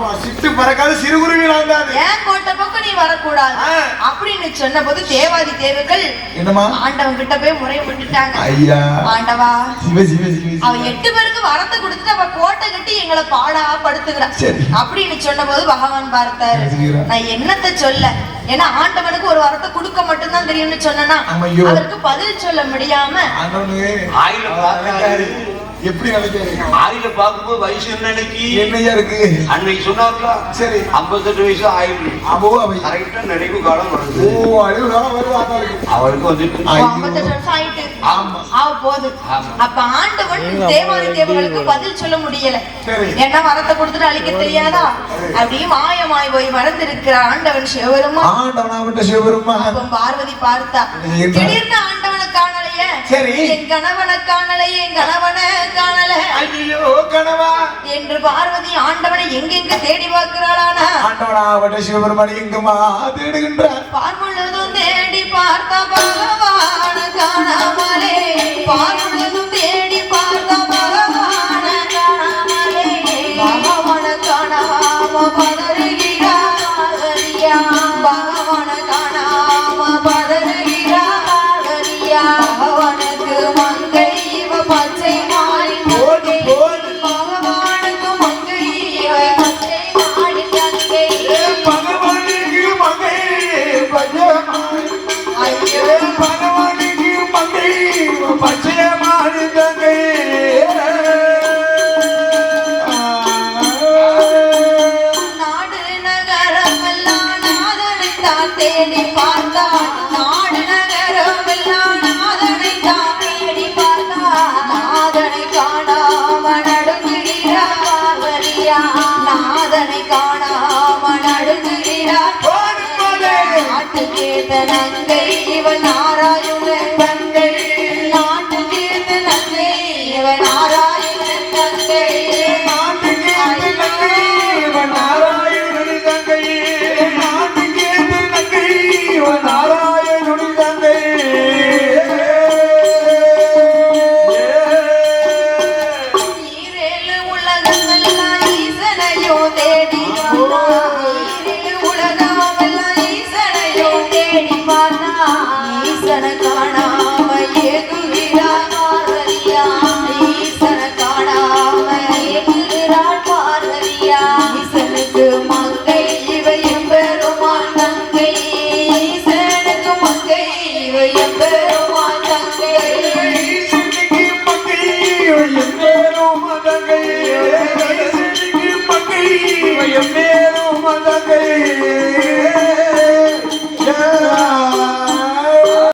ஆமா சிட்டு பறக்காத சிறுகுருவி நான் தான் ஏன் கோட்டை பக்கம் நீ வரக்கூடாது. அப்படின்னு சொன்ன போது தேவாதி தேவர்கள் என்னம்மா? ஆண்டவன் கிட்ட போய் முறைய விட்டுட்டாங்க. ஐயா. ஆண்டவா சிவ சிவ சிவ அவ சிவ. எட்டு பேருக்கு வரத்தை கொடுத்துட்டு அவ கோட்டை கட்டி எங்களை பாடா படுத்துக்கிறான். அப்படின்னு சொன்ன போது பகவான் பார்த்தாரு. நான் என்னத்த சொல்ல? ஏன்னா ஆண்டவனுக்கு ஒரு வரத்தை கொடுக்க மட்டும்தான் தெரியும்னு சொன்னா. அவருக்கு பதில் சொல்ல முடியாம எப்படி நினைக்கிறீங்க ஆயில பார்க்கும்போது வயசு என்ன நினைக்கி என்னையா இருக்கு? அன்னைக்கு சொன்னார்ல. சரி. ஐம்பத்தெட்டு வயசு ஆயிரம் அபோ அவை கரெக்டா நினைவு காலம் ஓ வருது அழிவு காலம் வருவாங்க அவருக்கு வந்துட்டு. ஐம்பத்தெட்டு வருஷம் ஆயிட்டு ஆமா. ஆக போகுது ஆமா. அப்ப ஆண்டவன் தேவாதி தேவர்களுக்கு பதில் சொல்ல முடியல. சரி. என்ன வரத்தை கொடுத்துட்டு அழிக்க தெரியாதா? அப்படியே மாயமாய் போய் மறந்திருக்கிற ஆண்டவன் சிவபெருமா ஆண்டவனாவிட்ட சிவபெருமா அப்ப பார்வதி பார்த்தா? திடீர்னு ஆண்டவனை சரி. என் கணவனை காணலை என் கணவனை காணல. ஐயோ கனவா என்று பார்வதி ஆண்டவனை எங்கெங்க தேடி பார்க்கிறாளானா? ஆண்டவனாவிட்ட சிவபெருமான் எங்கம்மா தேடுகின்றார்? பார்முழுதும் தேடி பார்த்த பகவான காணாமலே. பார்முழுதும் தேடி பார்த்த பகவான காணாமலே. பகவான காணாம பச்சையமானு தங்கை நாடு நகரமெல்லாம் நாதனை தான் தேடி பார்த்தார். நாடு நகரமெல்லாம் நாதனை தான் தேடி பார்த்தார். நாதனை காணாம நடுங்குகிறார் பார்வதியா நாதனை காணாம நடுங்குகிறார் நாட்டுக்கேத்த நங்கை இவன் நாராயணன் மேலும் மதகை